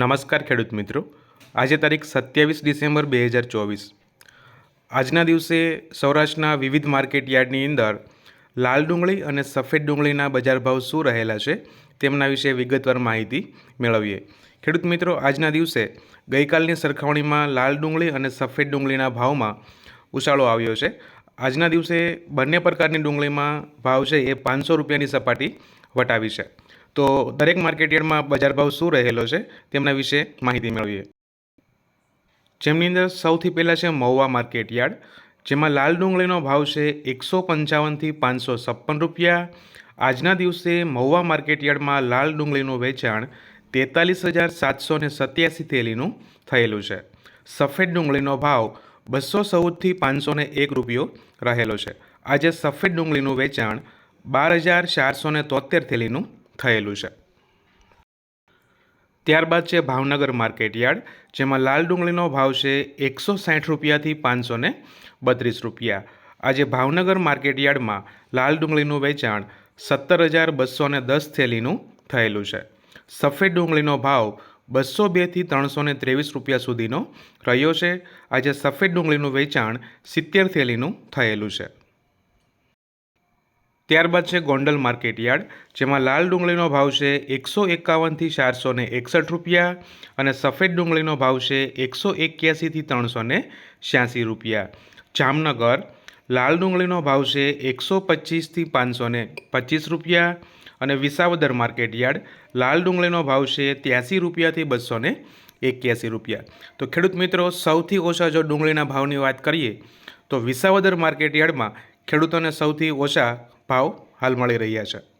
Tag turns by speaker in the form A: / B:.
A: નમસ્કાર ખેડૂત મિત્રો. આજે તારીખ સત્યાવીસ ડિસેમ્બર બે હજાર ચોવીસ. આજના દિવસે સૌરાષ્ટ્રના વિવિધ માર્કેટ યાર્ડની અંદર લાલ ડુંગળી અને સફેદ ડુંગળીના બજાર ભાવ શું રહેલા છે તેમના વિશે વિગતવાર માહિતી મેળવીએ. ખેડૂત મિત્રો, આજના દિવસે ગઈકાલની સરખામણીમાં લાલ ડુંગળી અને સફેદ ડુંગળીના ભાવમાં ઉછાળો આવ્યો છે. આજના દિવસે બંને પ્રકારની ડુંગળીમાં ભાવ છે એ પાંચસો રૂપિયાની સપાટી વટાવી છે. તો દરેક માર્કેટયાર્ડમાં બજાર ભાવ શું રહેલો છે તેમના વિશે માહિતી મેળવીએ. જેમની અંદર સૌથી પહેલાં છે મહુવા માર્કેટ યાર્ડ, જેમાં લાલ ડુંગળીનો ભાવ છે એકસો પંચાવનથી પાંચસો છપ્પન રૂપિયા. આજના દિવસે મહુવા માર્કેટ યાર્ડમાં લાલ ડુંગળીનું વેચાણ તેતાલીસ હજાર સાતસો ને સત્યાસી થેલીનું થયેલું છે. સફેદ ડુંગળીનો ભાવ બસો ચૌદથી પાંચસો ને એક રૂપિયો રહેલો છે. આજે સફેદ ડુંગળીનું વેચાણ બાર હજાર ચારસો ને તોતેર થેલીનું થયેલું છે. ત્યારબાદ છે ભાવનગર માર્કેટ યાર્ડ, જેમાં લાલ ડુંગળીનો ભાવ છે એકસો સાઠ રૂપિયાથી પાંચસો ને બત્રીસ રૂપિયા. આજે ભાવનગર માર્કેટ યાર્ડમાં લાલ ડુંગળીનું વેચાણ સત્તર હજાર બસો ને દસ થેલીનું થયેલું છે. સફેદ ડુંગળીનો ભાવ બસો બેથી ત્રણસો ને ત્રેવીસ રૂપિયા સુધીનો રહ્યો છે. આજે સફેદ ડુંગળીનું વેચાણ સિત્તેર થેલીનું થયેલું છે. ત્યારબાદ છે ગોંડલ માર્કેટ યાર્ડ, જેમાં લાલ ડુંગળીનો ભાવ છે એકસો એકાવનથી ચારસો ને એકસઠ રૂપિયા અને સફેદ ડુંગળીનો ભાવ છે એકસો એક્યાસીથી ત્રણસો ને છ્યાસી રૂપિયા. જામનગર, લાલ ડુંગળીનો ભાવ છે એકસો પચીસથી પાંચસો ને પચીસ રૂપિયા અને વિસાવદર માર્કેટ યાર્ડ, લાલ ડુંગળીનો ભાવ છે ત્યાસી રૂપિયાથી બસો ને એક્યાસી રૂપિયા. તો ખેડૂત મિત્રો, સૌથી ઓછા જો ડુંગળીના ભાવની વાત કરીએ, તો વિસાવદર માર્કેટ યાર્ડમાં ખેડૂતોને સૌથી ઓછા ભાવ હાલ મળી રહ્યા છે.